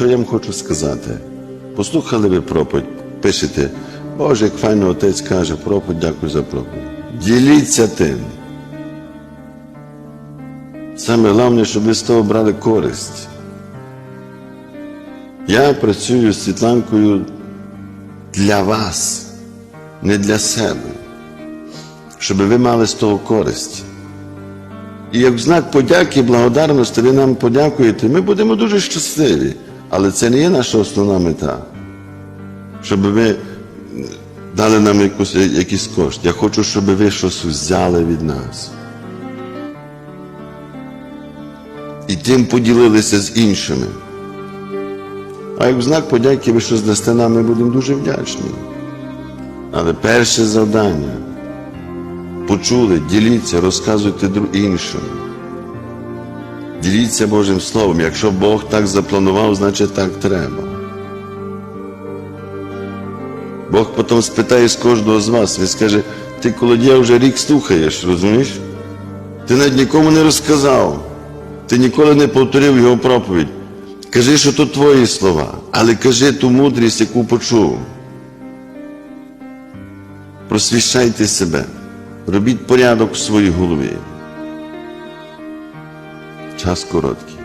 що я вам хочу сказати? Послухали ви проповідь, пишете, Боже, як файно отець каже, проповідь, дякую за проповідь. Діліться тим. Саме головне, щоб ви з того брали користь. Я працюю з Світланкою для вас, не для себе, щоб ви мали з того користь. І як знак подяки, благодарності, ви нам подякуєте, ми будемо дуже щасливі. Але це не є наша основна мета. Щоб ви дали нам якусь, якийсь кошт. Я хочу, щоб ви щось взяли від нас. І тим поділилися з іншими. А як знак подяки ви щось дасте нам, ми будемо дуже вдячні. Але перше завдання почули, діліться, розказуйте іншим. Діліться Божим Словом. Якщо Бог так запланував, значить так треба. Бог потім спитає з кожного з вас, він скаже, ти колодія вже рік слухаєш, розумієш? Ти навіть нікому не розказав, ти ніколи не повторив його проповідь. Кажи, що то твої слова, але кажи ту мудрість, яку почув. Просвіщайте себе, робіть порядок в своїй голові. છાસકો રોજ